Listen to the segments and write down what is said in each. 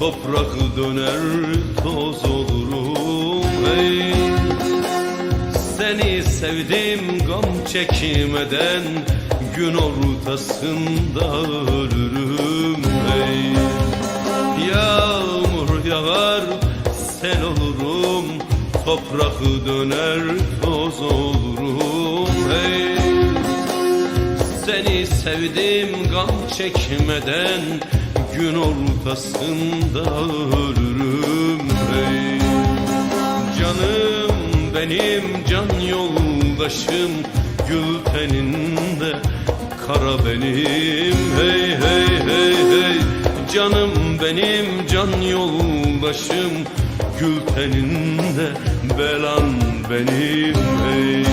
Toprak döner toz olurum ey. Seni sevdim gam çekmeden Gün ortasında ölürüm ey. Yağmur yağar sel olurum Toprak döner toz olurum ey. Seni sevdim gam çekmeden Gün ortasında ölürüm ey Canım benim can yoldaşım Gül teninde kara benim. Hey hey hey hey. Canım benim can yoldaşım Gül teninde belan benim. Hey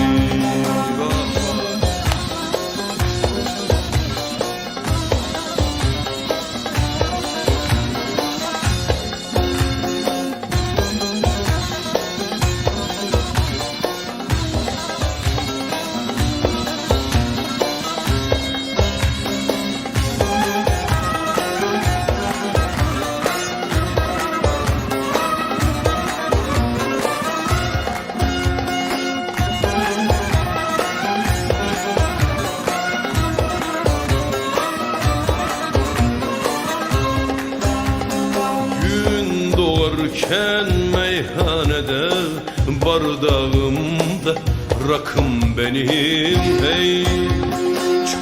doğarken meyhanede Bardağımda rakım benim hey.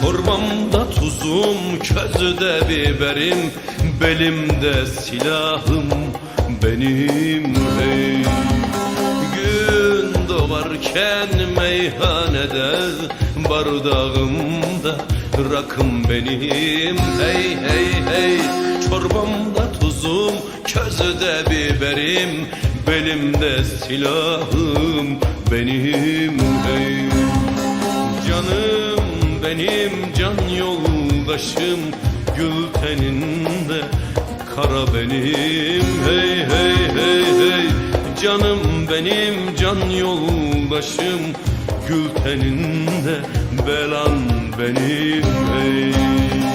Çorbamda tuzum, közde biberim Belimde silahım benim hey. Gün doğarken meyhanede Bardağımda rakım benim Hey hey hey. Çorbamda tuzum Közde biberim Belimde silahım benim Hey Canım benim can yoldaşım Gül teninde kara benim. Hey hey hey hey. Canım benim can yoldaşım Gül teninde belan benim. Hey